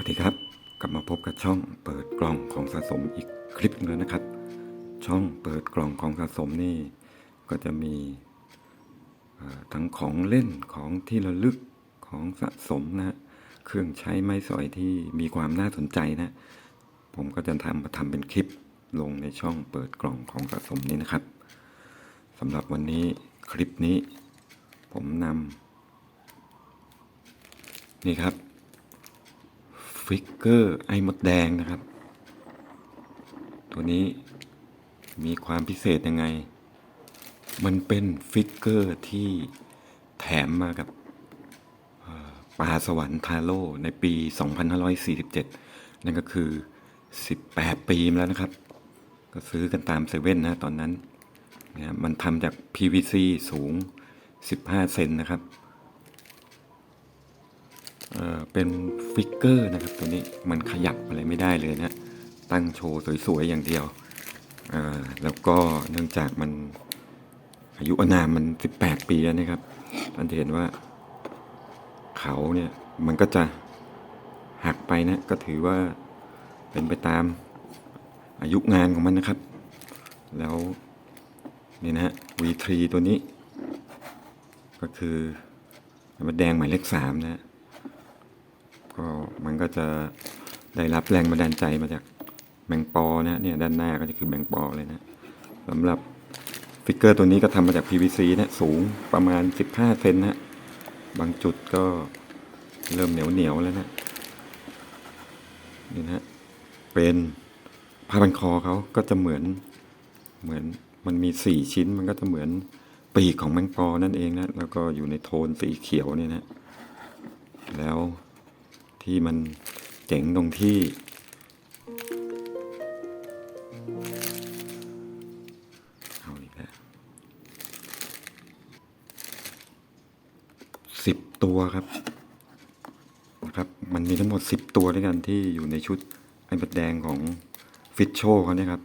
สวัสดีครับ กลับมาพบกับช่องเปิดกล่องของสะสมอีกคลิปหนึงแล้วนะครับ ช่องเปิดกล่องของสะสมนี่ก็จะมีทั้งของเล่นของที่ระลึกของสะสมนะเครื่องใช้ไม้สอยที่มีความน่าสนใจนะ ผมก็จะทำมาทำเป็นคลิปลงในช่องเปิดกล่องของสะสมนี้นะครับสำหรับวันนี้คลิปนี้ ผมนำนี่ครับ ฟิกเกอร์ไอมดแดงนะครับ ตัวนี้มีความพิเศษยังไง มันเป็นฟิกเกอร์ที่แถมมากับเอ่อปลาสวรรค์ทาโร่ในปี 2547 นั่นก็คือ 18 ปีมาแล้วนะครับ ก็ซื้อกันตามเซเว่นนะตอนนั้นนี่ยมันทำจาก PVC สูง 15 เซนนะครับ เเป็นฟิกเกอร์นะครับตัวนี้มันขยับอะไรไม่ได้เลยนะตั้งโชว์สวยๆอย่างเดียว แล้วก็เนื่องจากมันอายุอนามมัน 18 ปีแล้วนะครับท่านจะเห็นว่าเขาเนี่ยมันก็จะหักไปนะก็ถือว่าเป็นไปตามอายุงานของมันนะครับ แล้วนี่นะฮะ V3 ตัวนี้ ก็คือมันแดงหมายเลขสามนะฮะ ก็มันก็จะได้รับแรงบันดาลใจมาจากแมงปอนะเนี่ยด้านหน้าก็จะคือแมงปอเลยนะสำหรับฟิกเกอร์ตัวนี้ก็ทำมาจาก PVC นะสูงประมาณ 15 เซนนะบางจุดก็เริ่มเหนียวเหนียวแล้วนะนี่นะเป็นผ้าพันคอเขาก็จะเหมือนเหมือนมันมีสี่ชิ้นมันก็จะเหมือนปีกของแมงปอนั่นเองนะแล้วก็อยู่ในโทนสีเขียวเนี่ยนะแล้ว ที่มันเจ๋งตรงที่ เอาอีกแล้วสิบตัวครับนะครับ มันมีทั้งหมดสิบตัวด้วยกันที่อยู่ในชุดไอ้บัดแดงของฟิชโชเขาเนี่ยครับ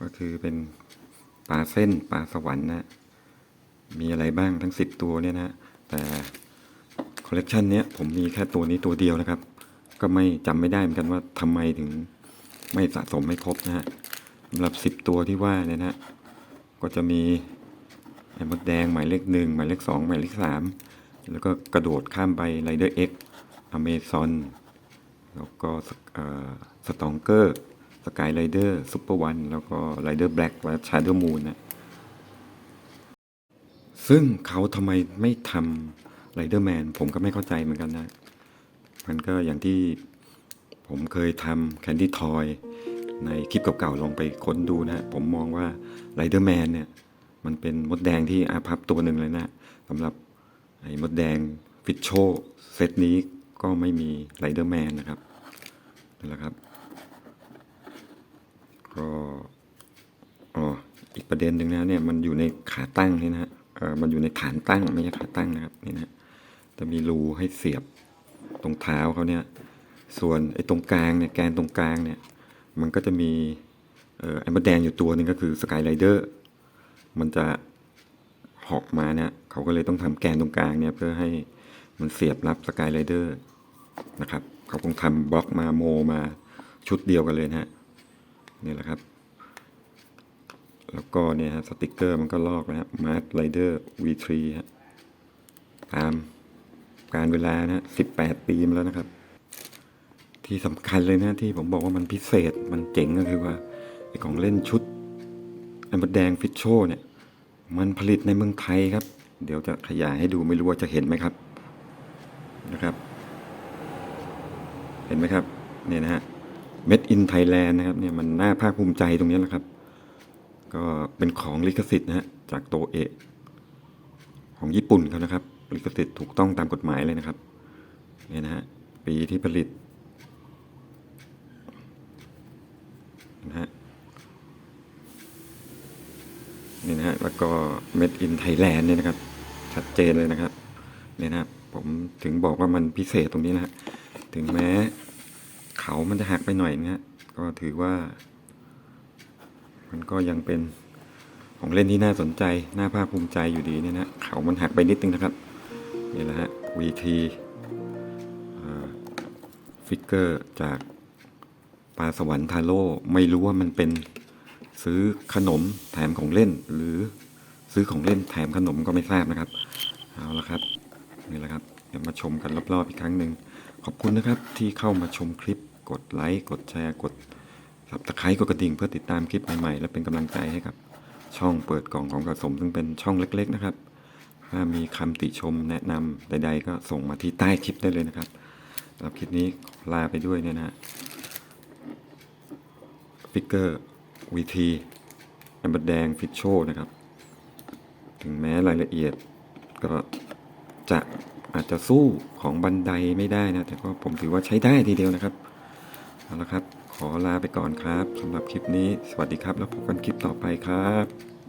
ก็คือเป็นปลาเส้นปลาสวรรค์นะ มีอะไรบ้างทั้งสิบตัวเนี่ยนะ แต่ คอลเลกชันเนี้ยผมมีแค่ตัวนี้ตัวเดียวนะครับ ก็ไม่จำไม่ได้เหมือนกันว่าทำไมถึงไม่สะสมไม่ครบนะฮะสำหรับสิบตัวที่ว่าเนี่ยนะฮะก็จะมีไอ้มดแดงหมายเลขหนึ่งหมายเลขสองหมายเลขสามแล้วก็กระโดดข้ามไปไรเดอร์เอ็กอเมซอนแล้วก็สตองเกอร์สกายไรเดอร์ซุปเปอร์วันแล้วก็ไรเดอร์แบล็กและชาร์เดอร์มูนนะซึ่งเขาทำไมไม่ทำ ไรเดอร์แมนผมก็ไม่เข้าใจเหมือนกันนะ มันก็อย่างที่ผมเคยทำแคนดี้ทอยในคลิปเก่าๆลองไปค้นดูนะ ผมมองว่าไรเดอร์แมนเนี่ย มันเป็นมดแดงที่อาพับตัวหนึ่งเลยนะสำหรับไอ้มดแดงฟิชโชเซตนี้ก็ไม่มีไรเดอร์แมนนะครับนั่นแหละครับ ก็อ๋ออีกประเด็นหนึ่งนะเนี่ยมันอยู่ในขาตั้งนี่นะฮะเออมันอยู่ในฐานตั้งไม่ใช่ขาตั้งนะครับนี่นะ จะมีรูให้เสียบตรงเท้าเขาเนี่ย ส่วนไอ้ตรงกลางเนี่ยแกนตรงกลางเนี่ย มันก็จะมีเอ่อไอ้มดแดงอยู่ตัวหนึงก็คือสกายไรเดอร์มันจะหอกมาเนี่ยเขาก็เลยต้องทำแกนตรงกลางเนี่ยเพื่อให้มันเสียบรับสกายไรเดอร์นะครับเขาคงทำบล็อกมาโมมาชุดเดียวกันเลยนะฮะนี่แหละครับ แล้วก็เนี่ยฮะสติกเกอร์มันก็ลอกนะฮะมาร์ r ไรเดอร์ V3 ฮะตาม การเวลานะ18ปีมาแล้วนะครับ ที่สำคัญเลยนะที่ผมบอกว่ามันพิเศษมันเจ๋งก็คือว่าไอของเล่นชุดไอ้มดแดงฟิชโชเนี่ย มันผลิตในเมืองไทยครับ เดี๋ยวจะขยายให้ดูไม่รู้ว่าจะเห็นไหมครับนะครับ เห็นไหมครับเนี่ยนะฮะ Made in Thailand นะครับเนี่ยมันน่าภาคภูมิใจตรงนี้แหละครับ ก็เป็นของลิขสิทธิ์นะฮะจากโตเอะของญี่ปุ่นเขานะครับ ลิขสิทธิ์ถูกต้องตามกฎหมายเลยนะครับเนี่ยนะฮะปีที่ผลิตนะฮะนี่นะฮะแล้วก็ Made in Thailand เนี่ยนะครับ ชัดเจนเลยนะครับเนี่ยนะครับผมถึงบอกว่ามันพิเศษตรงนี้นะฮะถึงแม้เขามันจะหักไปหน่อยนะฮะก็ถือว่า มันก็ยังเป็นของเล่นที่น่าสนใจ น่าภาคภูมิใจอยู่ดีเนี่ยนะ เขามันหักไปนิดนึงนะครับ นี่แหละฮะ VT ฟิกเกอร์จากปลาสวรรค์ทาโร่ไม่รู้ว่ามันเป็นซื้อขนมแถมของเล่น หรือซื้อของเล่นแถมขนมก็ไม่ทราบนะครับ เอาละครับนี่แหละครับเดี๋ยวมาชมกันรอบๆอีกครั้งหนึ่งขอบคุณนะครับที่เข้ามาชมคลิป กดไลค์กดแชร์กดสับตะไคร้กดกระดิ่งเพื่อติดตามคลิปใหม่ๆ และเป็นกำลังใจให้กับช่องเปิดกล่องของกระสมซึ่งเป็นช่องเล็ก ๆ นะครับ ถ้ามีคำติชมแนะนำใด ๆ ก็ส่งมาที่ใต้คลิปได้เลยนะครับสำหรับคลิปนี้ลาไปด้วยเนี่ยนะฮะฟิกเกอร์วีทีแอมเบอร์แดงฟิชโชนะครับ ถึงแม้รายละเอียดก็จะอาจจะสู้ของบันไดไม่ได้นะ แต่ก็ผมถือว่าใช้ได้ทีเดียวนะครับ เอาละครับ ขอลาไปก่อนครับสำหรับคลิปนี้ สวัสดีครับ แล้วพบกันคลิปต่อไปครับ